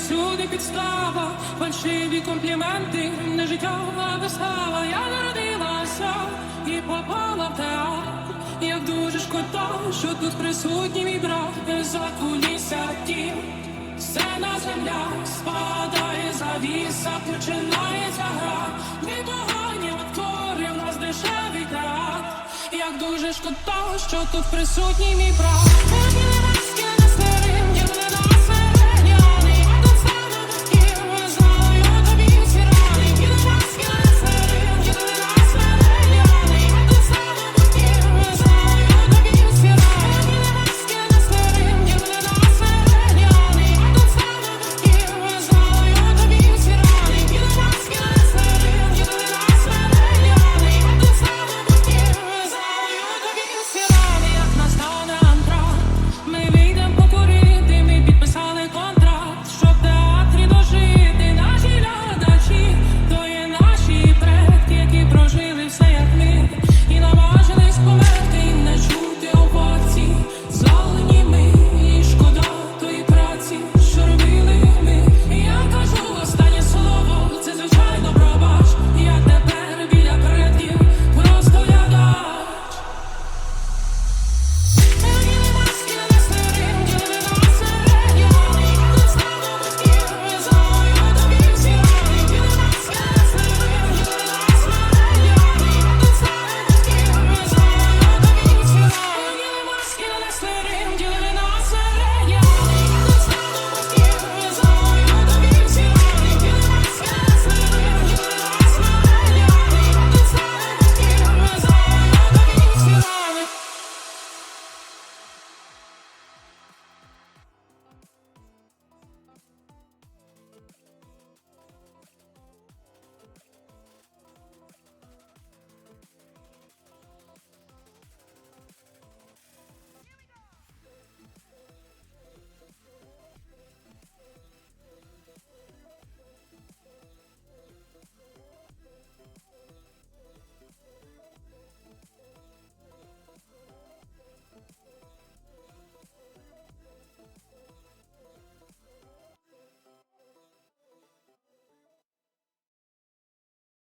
всюди підстава, фальшиві компліменти, не життя, вистава. Я народилася і попала в театр. Як дуже шкода, що тут присутній мій брат за кулісся тім. на земля спадає завіса, починається гра. Ми погані актори, в нас дешевий театр. Як дуже шкода, що тут присутній мій брат.